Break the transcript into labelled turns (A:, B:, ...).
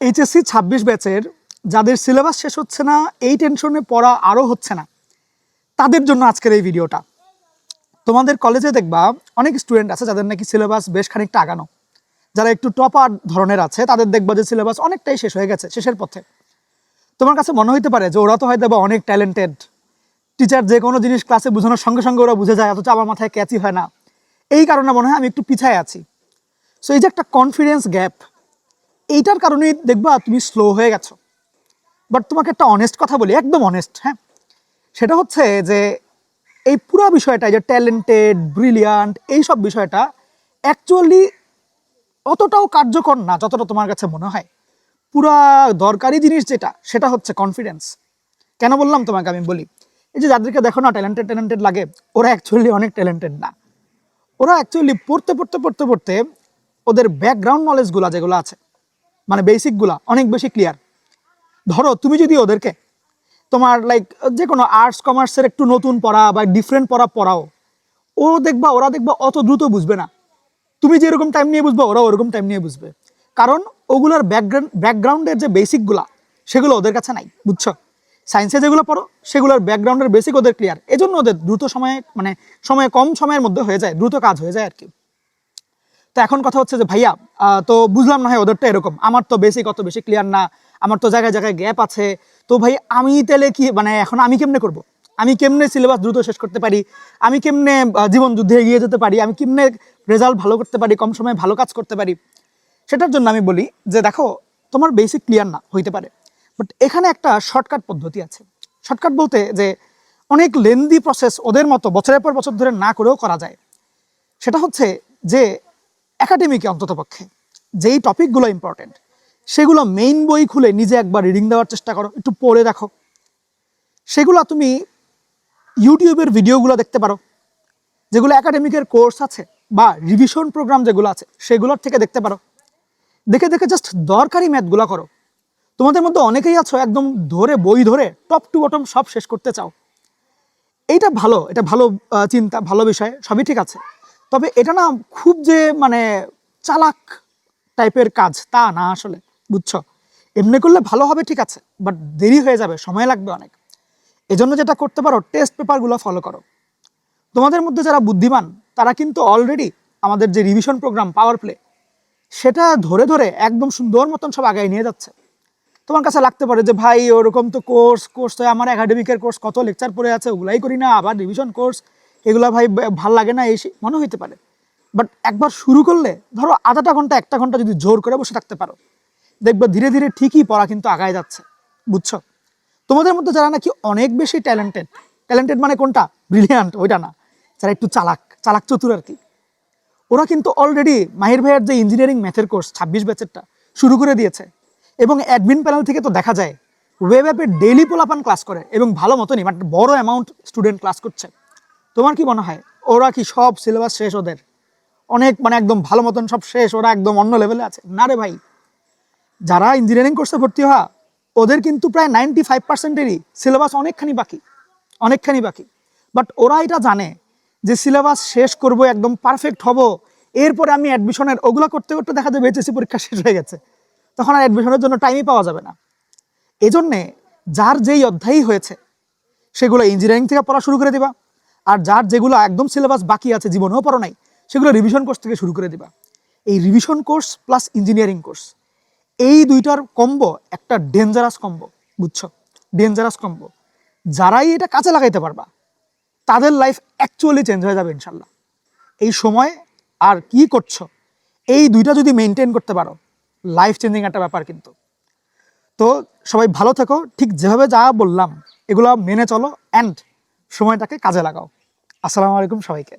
A: HSC ছাব্বিশ ব্যাচের যাদের সিলেবাস শেষ হচ্ছে না, এই টেনশনে পড়া আরও হচ্ছে না। তাদের জন্য আজকের এই ভিডিওটা। তোমাদের কলেজে দেখবা, অনেক স্টুডেন্ট আছে যাদের নাকি সিলেবাস বেশ খানিকটা আগানো। যারা একটু টপার ধরনের আছে, তাদের দেখবা যে সিলেবাস অনেকটাই শেষ হয়ে গেছে, শেষের পথে। তোমার কাছে মনে হইতে পারে যে ওরা তো হয়তো বা অনেক ট্যালেন্টেড টিচার যে কোনো জিনিস ক্লাসে বোঝানোর সঙ্গে সঙ্গে ওরা বুঝে যায়, অথচ আমার মাথায় ক্যাচই হয় না। এই কারণে মনে হয় আমি একটু পিছায় আছি। সো এই যে একটা কনফিডেন্স গ্যাপ এইটার কারণেই দেখবা তুমি স্লো হয়ে গেছো। বাট তোমাকে একটা অনেস্ট কথা বলি, একদম অনেস্ট হ্যাঁ? সেটা হচ্ছে যে এই পুরো বিষয়টা যে ট্যালেন্টেড ব্রিলিয়ান্ট এই সব বিষয়টা অ্যাকচুয়ালি অতটাও কার্যকর না যতটা তোমার কাছে মনে হয়। পুরা দরকারি জিনিস যেটা, সেটা হচ্ছে কনফিডেন্স কেন বললাম তোমাকে আমি বলি? এই যে যাদেরকে দেখো না ট্যালেন্টেড ট্যালেন্টেড লাগে, ওরা অ্যাকচুয়ালি অনেক ট্যালেন্টেড না। ওরা অ্যাকচুয়ালি পড়তে পড়তে পড়তে পড়তে ওদের ব্যাকগ্রাউন্ড নলেজগুলো যেগুলো আছে মানে বেসিকগুলা অনেক বেশি ক্লিয়ার ধরো, তুমি যদি ওদেরকে তোমার লাইক যে কোনো আর্টস কমার্সের একটু নতুন পড়া বা ডিফারেন্ট পড়া পড়াও, ও দেখবা, ওরা দেখবা অত দ্রুত বুঝবে না। তুমি যেরকম টাইম নিয়ে বুঝবে ওরা ওরকম টাইম নিয়ে বুঝবে। কারণ ওগুলোর ব্যাকগ্রাউন্ড ব্যাকগ্রাউন্ডের যে বেসিকগুলা সেগুলো ওদের কাছে নাই, বুঝছ? সায়েন্সে যেগুলো পড়ো, সেগুলোর ব্যাকগ্রাউন্ডের বেসিক ওদের ক্লিয়ার এজন্য ওদের দ্রুত সময়ে মানে সময়ে কম সময়ের মধ্যে হয়ে যায়, দ্রুত কাজ হয়ে যায় আর কি। তো এখন কথা হচ্ছে যে, ভাইয়া তো বুঝলাম না হয় ওদেরটা এরকম। আমার তো বেসিক অত বেশি ক্লিয়ার না। আমার তো জায়গায় জায়গায় গ্যাপ আছে। তো ভাই, আমি তাহলে কি মানে এখন আমি কেমনে করব। আমি কেমনে সিলেবাস দ্রুত শেষ করতে পারি? আমি কেমনে জীবন যুদ্ধে এগিয়ে যেতে পারি? আমি কেমনে রেজাল্ট ভালো করতে পারি? কম সময়ে ভালো কাজ করতে পারি? সেটার জন্য আমি বলি যে, দেখো, তোমার বেসিক ক্লিয়ার না, হইতে পারে। বাট এখানে একটা শর্টকাট পদ্ধতি আছে। শর্টকাট বলতে যে, অনেক লেন্দি প্রসেস ওদের মতো বছরের পর বছর ধরে না করেও করা যায়। সেটা হচ্ছে যে একাডেমিকে অন্তত পক্ষে, যেই টপিকগুলো ইম্পর্টেন্ট সেগুলো মেইন বই খুলে নিজে একবার রিডিং দেওয়ার চেষ্টা করো, একটু পড়ে দেখো। সেগুলো তুমি ইউটিউবের ভিডিওগুলো দেখতে পারো, যেগুলো একাডেমিকের কোর্স আছে বা রিভিশন প্রোগ্রাম যেগুলো আছে, সেগুলোর থেকে দেখতে পারো। দেখে দেখে জাস্ট দরকারি ম্যাথগুলো করো। তোমাদের মধ্যে অনেকেই আছো একদম ধরে, বই ধরে টপ টু বটম সব শেষ করতে চাও। এইটা ভালো, এটা ভালো চিন্তা, ভালো বিষয়, সবই ঠিক আছে। তবে এটা না খুব যে মানে চালাক টাইপের কাজ, তা না আসলে, বুঝছ? এমনি করলে ভালো হবে, ঠিক আছে বাট দেরি হয়ে যাবে, সময় লাগবে অনেক। এজন্য যেটা করতে পারো টেস্ট পেপারগুলো ফলো করো। তোমাদের মধ্যে যারা বুদ্ধিমান, তারা কিন্তু অলরেডি আমাদের যে রিভিশন প্রোগ্রাম পাওয়ার প্লে সেটা ধরে ধরে একদম সুন্দর মতন সব আগায় নিয়ে যাচ্ছে। তোমার কাছে লাগতে পারে যে, ভাই, ওরকম তো কোর্স কোর্স তো আমার একাডেমিকের কোর্স কত লেকচার পড়ে আছে, ওগুলাই করি না, আবার রিভিশন কোর্স এগুলা ভাই ভালো লাগে না, এই সেই- মনে হইতে পারে। বাট একবার শুরু করলে, ধরো আধাটা ঘণ্টা, একটা ঘণ্টা যদি জোর করে বসে থাকতে পারো, দেখবে ধীরে ধীরে ঠিকই পড়া কিন্তু আগায় যাচ্ছে, বুঝছ? তোমাদের মধ্যে যারা নাকি অনেক বেশি ট্যালেন্টেড ট্যালেন্টেড মানে কোনটা? ব্রিলিয়ান্ট ওইটা না। যারা একটু চালাক চালাক চতুর আর কি। ওরা কিন্তু অলরেডি মাহির ভাইয়ের যে ইঞ্জিনিয়ারিং ম্যাথের কোর্স ছাব্বিশ ব্যাচেরটা শুরু করে দিয়েছে। এবং অ্যাডমিন প্যানেল থেকে তো দেখা যায় ওয়েব অ্যাপে ডেইলি পোলাপান ক্লাস করে এবং ভালো মতনই মানে বড় অ্যামাউন্ট স্টুডেন্ট ক্লাস করছে। তোমার কি মনে হয়? ওরা কি সব সিলেবাস শেষ ওদের? অনেক মানে একদম ভালো মতন সব শেষ, ওরা একদম অন্য লেভেলে আছে। না রে ভাই। যারা ইঞ্জিনিয়ারিং কোর্সে ভর্তি হওয়া, ওদের কিন্তু প্রায় নাইনটি ফাইভ পার্সেন্টেরই সিলেবাস অনেকখানি বাকি অনেকখানি বাকি। বাট ওরা এটা জানে যে সিলেবাস শেষ করব, একদম পারফেক্ট হব। এরপরে আমি অ্যাডমিশনের ওগুলো করতে করতে দেখা যাবে এইচএসসি পরীক্ষা শেষ হয়ে গেছে। তখন আর অ্যাডমিশনের জন্য টাইমই পাওয়া যাবে না। এজন্যে যার যেই অধ্যায়ই হয়েছে, সেগুলো ইঞ্জিনিয়ারিং থেকে পড়া শুরু করে দিবা। আর যার যেগুলো একদম সিলেবাস বাকি আছে, জীবনেও পড়ো নাই, সেগুলো রিভিশন কোর্স থেকে শুরু করে দিবা। এই revision course plus engineering course এই দুইটার কম্বো একটা ডেঞ্জারাস কম্বো বুঝছ? ডেঞ্জারাস কম্বো যারাই এটা কাজে লাগাইতে পারবা, তাদের লাইফ অ্যাকচুয়ালি চেঞ্জ হয়ে যাবে ইনশাল্লাহ। এই সময় আর কি করছ? এই দুইটা যদি মেনটেন করতে পারো লাইফ চেঞ্জিং একটা ব্যাপার কিন্তু। তো সবাই ভালো থেকো। ঠিক যেভাবে যা বললাম, এগুলো মেনে চলো। অ্যান্ড সময়টাকে কাজে লাগাও। আসসালামু আলাইকুম সবাইকে।